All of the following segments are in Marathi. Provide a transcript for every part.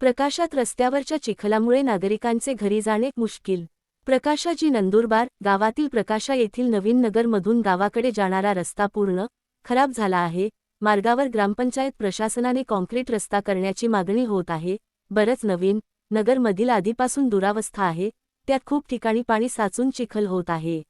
प्रकाशात रस्त्यावरच्या चिखलामुळे नागरिकांचे घरी जाणे मुश्किल. प्रकाशाजी नंदुरबार गावातील प्रकाशा येथील नवीन नगरमधून गावाकडे जाणारा रस्ता पूर्ण खराब झाला आहे. मार्गावर ग्रामपंचायत प्रशासनाने कॉन्क्रीट रस्ता करण्याची मागणी होत आहे. बरंच नवीन नगरमधील आधीपासून दुरावस्था आहे. त्यात खूप ठिकाणी पाणी साचून चिखल होत आहे.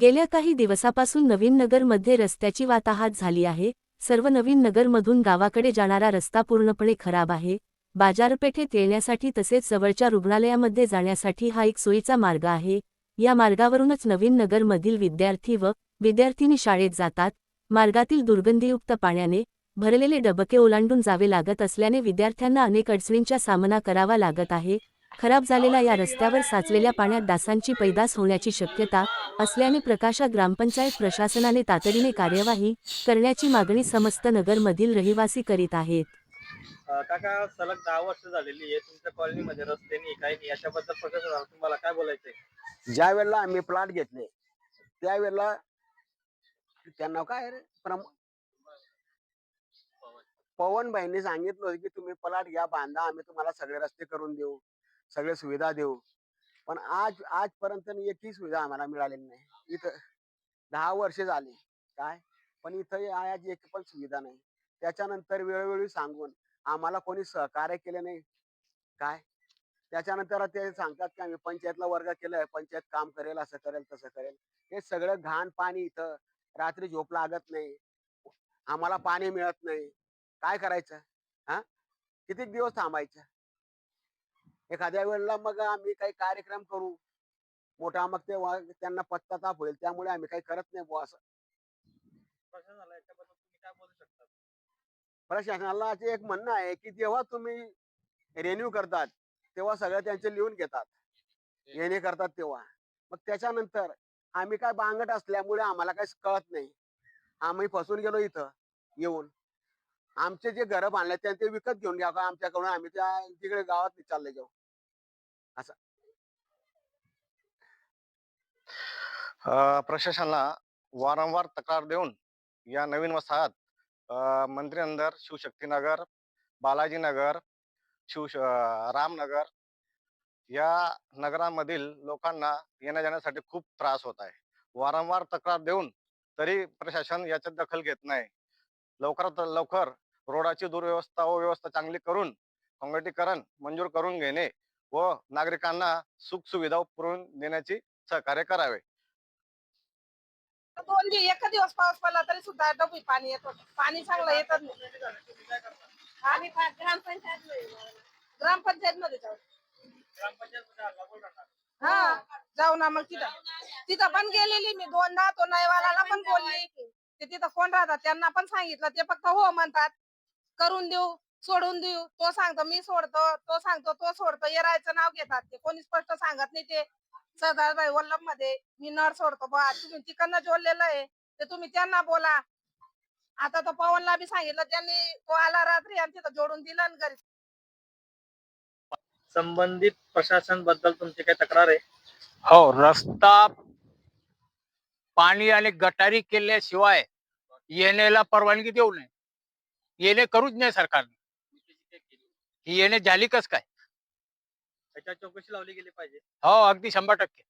गेल्या काही दिवसापासून नवीन नगरमध्ये रस्त्याची वाताहात झाली आहे. सर्व नवीन नगरमधून गावाकडे जाणारा रस्ता पूर्णपणे खराब आहे. बाजारपेठेत येण्यासाठी तसेच जवळच्या रुग्णालयामध्ये जाण्यासाठी हा एक सोयीचा मार्ग आहे. या मार्गावरूनच नवीन नगरमधील विद्यार्थी व विद्यार्थिनी शाळेत जातात. मार्गातील दुर्गंधीयुक्त पाण्याने भरलेले डबके ओलांडून जावे लागत असल्याने विद्यार्थ्यांना अनेक अडचणींचा सामना करावा लागत आहे. खराब झालेल्या या रस्त्यावर साचलेल्या पाण्यात डासांची पैदास होण्याची शक्यता असल्याने प्रकाशा ग्रामपंचायत प्रशासनाने तातडीने कार्यवाही करण्याची मागणी समस्त नगरमधील रहिवासी करीत आहेत. अं, काका सलग दहा वर्ष झालेली आहे. तुमच्या कॉलनीमध्ये रस्ते नाही काही नाही. याच्याबद्दल प्रशासनाला तुम्हाला काय बोलायचंय? ज्या वेळेला आम्ही प्लॉट घेतले त्यावेळेला त्यांना काय रे? प्रम पवन भाईंनी सांगितलं होतं की तुम्ही प्लॉट घ्या बांधा आम्ही तुम्हाला सगळे रस्ते करून देऊ सगळे सुविधा देऊ. पण आज आजपर्यंत एकही सुविधा आम्हाला मिळालेली नाही. इथं दहा वर्ष झाली. काय? पण इथं आज एक पण सुविधा नाही. त्याच्यानंतर वेळोवेळी सांगून आम्हाला कोणी सहकार्य केले नाही. काय? त्याच्यानंतर ते सांगतात की आम्ही पंचायतला वर्ग केलाय पंचायत काम करेल असं करेल तसं करेल. हे सगळं घाण पाणी इथं. रात्री झोप लागत नाही. आम्हाला पाणी मिळत नाही. काय करायचं? हा? किती दिवस थांबायचं? एखाद्या वेळेला मग आम्ही काही कार्यक्रम करू. मोठा मग ते त्यांना पत्ता ताप होईल त्यामुळे आम्ही काही करत नाही बुवा असं प्रशासनाला याच्याबद्दल तुम्ही काय बोलू शकता प्रशासनाला एक म्हणणं आहे की जेव्हा तुम्ही रेन्यू करतात तेव्हा सगळं त्यांचे लिहून घेतात. येणे करतात तेव्हा. मग त्याच्यानंतर आम्ही काय बांगट असल्यामुळे आम्हाला काही कळत नाही. आम्ही फसून गेलो इथं येऊन. आमचे जे घरं बांधले ते ते विकत घेऊन घ्या का आमच्याकडून आम्ही त्या तिकडे गावात चालले जाऊ. अ, प्रशासनाला वारंवार तक्रार देऊन या नवीन वसाहत मंत्री अंदर शिवशक्तीनगर बालाजीनगर शिव रामनगर या नगरामधील लोकांना येण्या जाण्यासाठी खूप त्रास होत आहे. वारंवार तक्रार देऊन तरी प्रशासन याच्यात दखल घेत नाही. लवकरात लवकर रोडाची दुर्व्यवस्था व व्यवस्था चांगली करून काँग्रेटीकरण मंजूर करून घेणे व नागरिकांना सुखसुविधा पुरवून देण्याची सहकार्य करावे. दोन दिवस एक दिवस पाऊस पडला तरी सुद्धा डबी पाणी येत होतं. पाणी चांगलं येतच नाही. ग्रामपंचायत ग्रामपंचायत मध्ये जाऊ. हा जाऊ ना मग तिथं. तिथं पण गेलेली मी दोनदा तो नयवाला पण बोलली. ते तिथं कोण राहतात त्यांना पण सांगितलं. ते फक्त हो म्हणतात. करून देऊ सोडून देऊ. तो सांगतो मी सोडतो तो सांगतो तो सोडतो. येरायचं नाव घेतात ते. कोणी स्पष्ट सांगत नाही ते. सरदारबाई वल्लभमध्ये मी नळ सोडतो. बा तुम्ही तिकडनं जोडलेलं आहे ते तुम्ही त्यांना बोला. आता तो पवनला बी सांगितलं त्यांनी तो आला रात्री आणि तिथं जोडून दिलं आणि घरी. संबंधित प्रशासनबद्दल तुमची काही तक्रार आहे? हो रस्ता पाणी आणि गटारी केल्याशिवाय येण्याला परवानगी देऊ नये. येणे करूच नाही सरकारने. ही येणे झाली कस काय? त्याच्या चौकशी लावली गेली पाहिजे. हो अगदी शंभर टक्के.